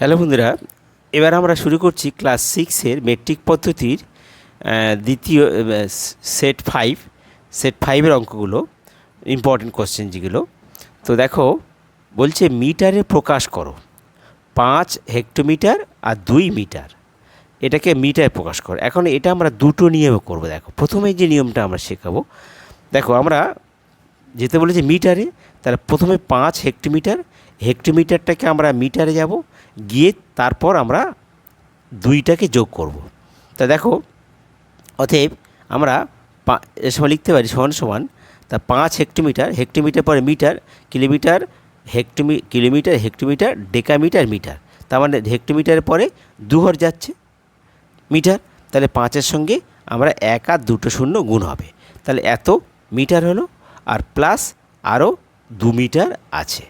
Hello বন্ধুরা, এবার আমরা শুরু করছি ক্লাস সিক্সের মেট্রিক পদ্ধতির দ্বিতীয় সেট ফাইভ, সেট ফাইভের অঙ্কগুলো ইম্পর্টেন্ট কোশ্চেন যেগুলো। তো দেখো, বলছে মিটারে প্রকাশ করো, পাঁচ হেক্টোমিটার আর দুই মিটার, এটাকে মিটারে প্রকাশ করো। এখন এটা আমরা দুটো নিয়মে করব, দেখো। প্রথমে যে নিয়মটা আমরা শেখাবো, দেখো আমরা যেতে বলেছে মিটারে তাহলে প্রথমে পাঁচ হেক্টোমিটার, হেক্টোমিটারটাকে আমরা মিটারে যাব, গিয়ে তারপর আমরা দুইটাকে যোগ করব। তা দেখো, অতএব আমরা এর সময় লিখতে পারি সমান সমান, তা পাঁচ হেক্টোমিটার হেক্টোমিটার পরে মিটার, কিলোমিটার, হেক্টোমি, কিলোমিটার, হেক্টোমিটার, ডেকামিটার, মিটার। তার মানে হেক্টোমিটারের পরে দু ঘর যাচ্ছে, মিটার। তাহলে পাঁচের সঙ্গে আমরা এক আর দুটো শূন্য গুণ হবে। তাহলে এত মিটার হলো, আর প্লাস আরও দু মিটার আছে।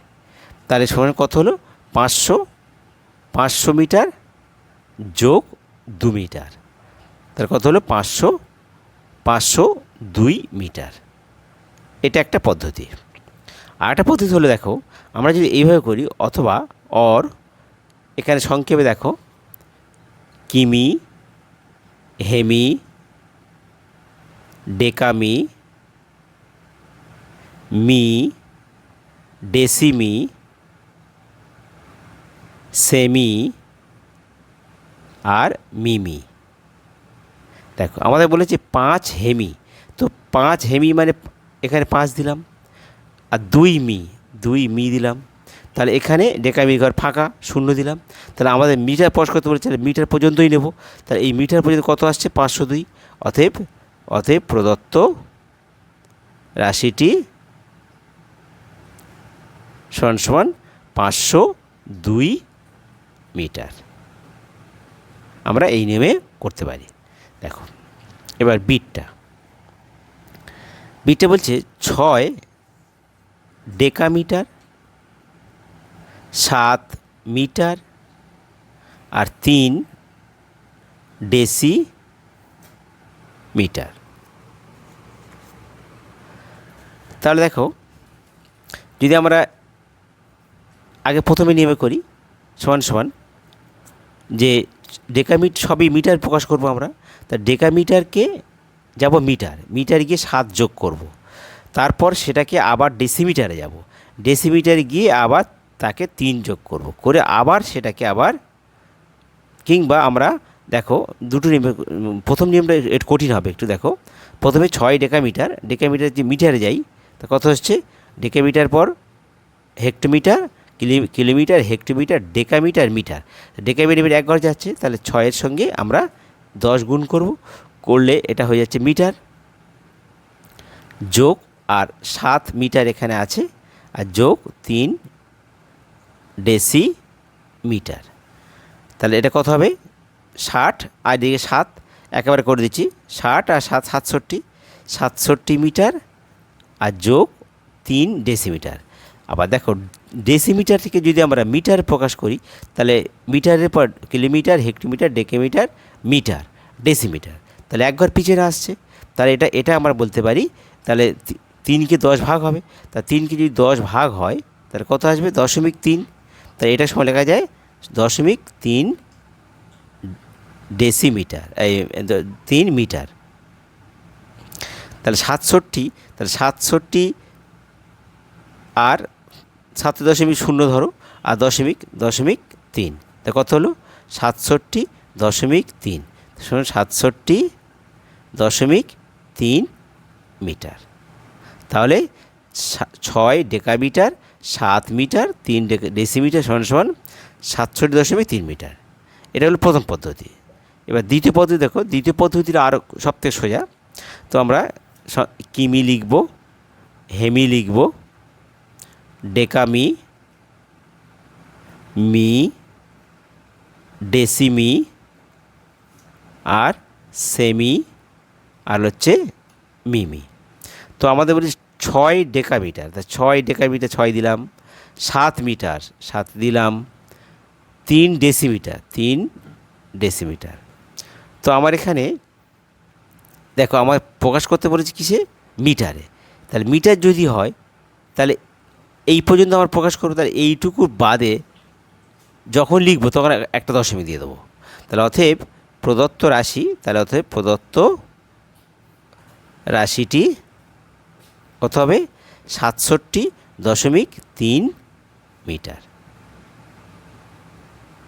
তাহলে সমান কত হলো? পাঁচশো পাঁচশো মিটার যোগ দু মিটার। তাহলে কত হলো? পাঁচশো পাঁচশো দুই মিটার। এটা একটা পদ্ধতি। আর একটা পদ্ধতি হলো দেখো, আমরা যদি এইভাবে করি, অথবা অর এখানে সংক্ষেপে দেখো, কিমি, হেমি, ডেকামি, মি ডেসিমি, সেমি আর মিমি। দেখো, আমাদের বলেছে পাঁচ হেমি। তো পাঁচ হেমি মানে এখানে পাঁচ দিলাম, আর দুই মি দুই মি দিলাম। তাহলে এখানে ডেকামি ঘর ফাঁকা, শূন্য দিলাম। তাহলে আমাদের মিটার পশ করতে বলেছে মিটার পর্যন্তই নেব। তাহলে এই মিটার পর্যন্ত কত আসছে? পাঁচশো দুই। অতএব অতএব প্রদত্ত রাশিটি সমান সমান পাঁচশো দুই মিটার। আমরা এই নিয়মে করতে পারি। দেখো, এবার বিটটা। বিটটা বলছে ছয় ডেকামিটার, সাত মিটার আর তিন ডেসি মিটার তাহলে দেখো, যদি আমরা আগে প্রথমে নিয়মে করি, সমান সমান, যে ডেকামিট সবই মিটার প্রকাশ করব আমরা, তা ডেকামিটারকে যাব মিটার মিটার গিয়ে সাত যোগ করব। তারপর সেটাকে আবার ডেসিমিটারে যাব ডেসিমিটারে গিয়ে আবার তাকে তিন যোগ করব। করে আবার সেটাকে আবার, কিংবা আমরা দেখো দুটো নিয়ম, প্রথম নিয়মটা একটু কঠিন হবে একটু দেখো প্রথমে ছয় ডেকামিটার ডেকামিটার যে মিটারে যাই, তা কত হচ্ছে ডেকামিটার পর hectometre kilometre, hectometre, decametre, metre. Decametre, metre এক ঘর যাচ্ছে, তাহলে ছয়ের সঙ্গে আমরা দশ গুণ করব। করলে এটা হয়ে যাচ্ছে মিটার যোগ আর সাত মিটার এখানে আছে, আর যোগ তিন ডেসি মিটার। তাহলে এটা কত হবে? ষাট, আর এদিকে সাত, একেবারে করে দিচ্ছি, ষাট আর সাত, সাতষট্টি। সাতষট্টি মিটার আর যোগ তিন ডেসিমিটার আবার দেখো ডেসিমিটার থেকে যদি আমরা মিটার প্রকাশ করি, তাহলে মিটারের পর kilometre, hectometre, decametre, metre decimetre তাহলে এক ঘর পিছনে আসছে। তাহলে এটা এটা আমরা বলতে পারি, তাহলে তিনকে দশ ভাগ হবে। তা তিনকে যদি দশ ভাগ হয়, তাহলে কত আসবে? দশমিক তিন। তাহলে এটা সময় লেখা যায় দশমিক তিন ডেসিমিটার এই তিন মিটার। তাহলে সাতষট্টি তাহলে সাতষট্টি আর সাত দশমিক শূন্য ধরো, আর দশমিক দশমিক তিন। তা কত হলো? সাতষট্টি দশমিক তিন। শুনুন সাতষট্টি দশমিক তিন মিটার। তাহলে ছয় ডেকামিটার, সাত মিটার, তিন ডেসিমিটার সমান সমান সাতষট্টি দশমিক তিন মিটার। এটা হলো প্রথম পদ্ধতি। এবার দ্বিতীয় পদ্ধতি দেখো। দ্বিতীয় পদ্ধতিটা আরও সবথেকে সোজা। তো আমরা কিমি লিখব, হেমি লিখব ডেকামি মি ডেসিমি আর সেমি, আর হচ্ছে মিমি তো আমাদের বলি ছয় ডেকামিটার তা ছয় ডেকামিটার ছয় দিলাম, সাত মিটার সাত দিলাম, তিন ডেসিমিটার তিন ডেসিমিটার তো আমার এখানে, দেখো আমার প্রকাশ করতে বলেছি কিসে? মিটারে। তাহলে মিটার যদি হয়, তাহলে এই পর্যন্ত আমার প্রকাশ করব তাহলে এইটুকু বাদে যখন লিখব, তখন একটা দশমিক দিয়ে দেবো। তাহলে অতএব প্রদত্ত রাশি, তাহলে অতএব প্রদত্ত রাশিটি কত হবে? সাতষট্টি দশমিক তিন মিটার।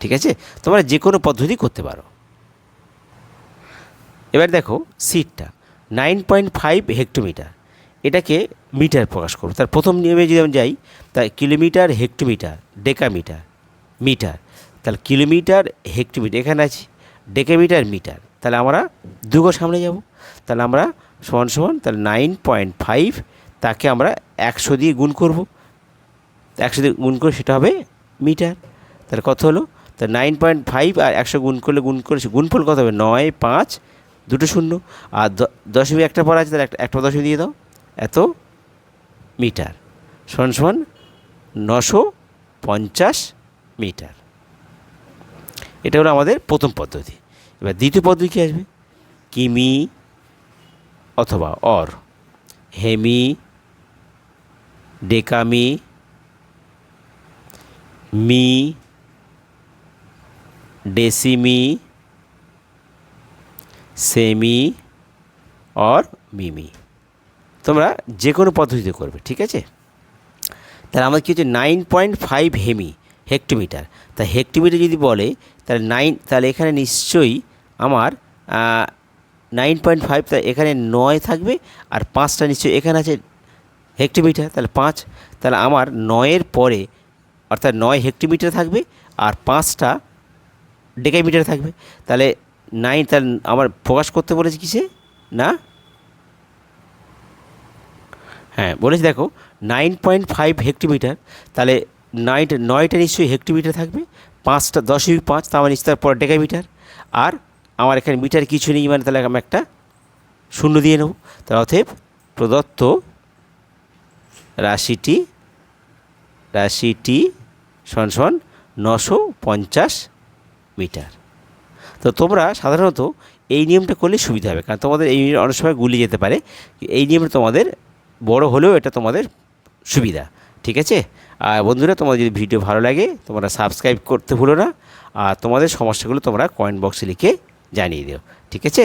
ঠিক আছে? তোমরা যে কোনো পদ্ধতি করতে পারো। এবার দেখো, সিটটা, নাইন পয়েন্ট ফাইভ হেক্টোমিটার। এটাকে মিটার প্রকাশ করব। তার প্রথম নিয়মে যদি আমি যাই তা কিলোমিটার, হেক্টোমিটার, ডেকামিটার, মিটার। তাহলে কিলোমিটার, হেক্টোমিটার, এখানে আছে, ডেকামিটার, মিটার। তাহলে আমরা দুগো সামনে যাব। তাহলে আমরা সমান সমান, তাহলে নাইন পয়েন্ট ফাইভ তাকে আমরা একশো দিয়ে গুণ করব। একশো দিয়ে গুণ করে সেটা হবে মিটার। তাহলে কত হলো? তা নাইন পয়েন্ট ফাইভ আর একশো গুণ করলে গুণ করে গুণফল কত হবে? নয়, পাঁচ, দুটো শূন্য। আর দশমিক একটা পর আছে, তাহলে একটা একটা দশমিক দিয়ে দাও। এত মিটার? সমান সমান নশো পঞ্চাশ মিটার। এটা হলো আমাদের প্রথম পদ্ধতি। এবার দ্বিতীয় পদ্ধতি কী আসবে? কিমি অথবা অর। হেমি, ডেকামি, মি, ডেসিমি, সেমি, অর, মিমি। তোমরা যে কোনো পদ্ধতিতে করবে, ঠিক আছে? তাহলে আমাদের কী হচ্ছে? নাইন পয়েন্ট ফাইভ হেমি হেক্টোমিটার তা হেক্টোমিটার যদি বলে, তাহলে নাইন তাহলে এখানে নিশ্চয়ই আমার নাইন পয়েন্ট ফাইভ তা এখানে নয় থাকবে, আর পাঁচটা নিশ্চয়ই এখানে আছে হেক্টোমিটার তাহলে পাঁচ, তাহলে আমার নয়ের পরে, অর্থাৎ নয় হেক্টোমিটার থাকবে, আর পাঁচটা ডেকামিটার থাকবে। তাহলে নাইন তাহলে আমার প্রকাশ করতে বলেছে কিসে? না? হ্যাঁ বলেছি দেখো নাইন পয়েন্ট ফাইভ হেক্টোমিটার তাহলে নাইট নয়টা নিশ্চয়ই হেক্টোমিটার থাকবে, পাঁচটা দশমিক পাঁচ তা আমার নিশ্চয় পর ডেকামিটার আর আমার এখানে মিটার কিছু নেই মানে তাহলে আমি একটা শূন্য দিয়ে নেব। তাহলে অতএব প্রদত্ত রাশিটি রাশিটি সমান নশো পঞ্চাশ মিটার। তো তোমরা সাধারণত এই নিয়মটা করলে সুবিধা হবে, কারণ তোমাদের এই অনেক সময় গুলি যেতে পারে। এই নিয়মটা তোমাদের বড় হলেও এটা তোমাদের সুবিধা, ঠিক আছে? আর বন্ধুরা, তোমাদের যদি ভিডিও ভালো লাগে, তোমরা সাবস্ক্রাইব করতে ভুলো না, আর তোমাদের সমস্যাগুলো তোমরা কমেন্ট বক্সে লিখে জানিয়ে দিও, ঠিক আছে?